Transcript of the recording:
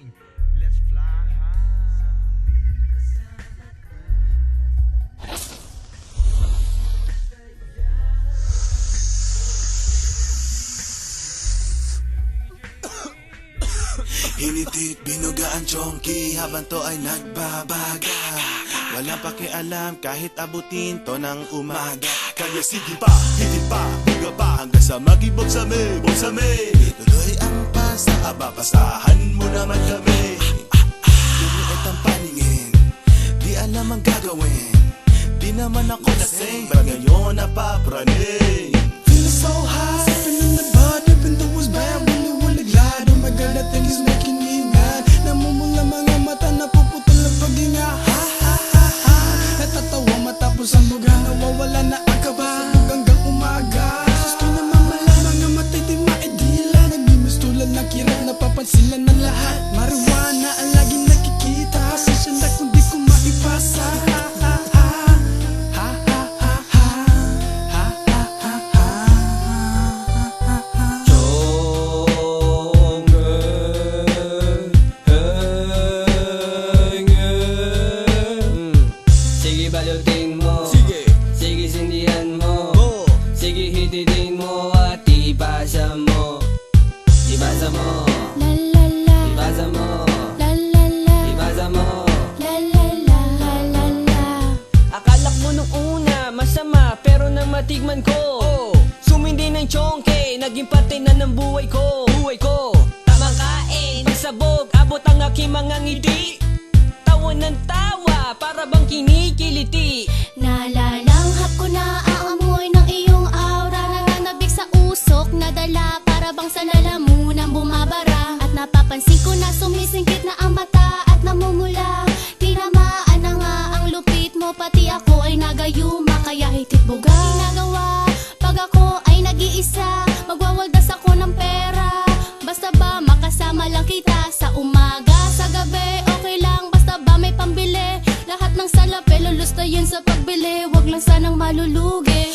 Jane, let's fly high. Hinitit, binuga ang chonky habang to ay nagbabaga. Walang pakialam kahit abutin to ng umaga. Kaya sige pa, higit pa, buga pa Hanggang sa magibog sa me, bog sa me Pasahan mo naman kami. Lumuot ang paningin, di alam ang gagawin. Di naman ako lasing, pero ngayon napapraning naging parte na ng buhay ko Buhay ko. Tamang kain Pagsabog abot ang aking mga ngiti. Tawa ng tawa para bang kinikiliti. Nalalanghap ko na aamoy ng iyong aura. Nananabik sa usok na dala Para bang sa lalamunan bumabara. At napapansin ko na sumisingkit na ang mata At namumula. Tinamaan na nga ang lupit mo Pati ako makasama lang kita Sa umaga, sa gabi Okay lang basta ba may pambili? Lahat ng salapi lulustayin sa pagbili Wag lang sanang malulugi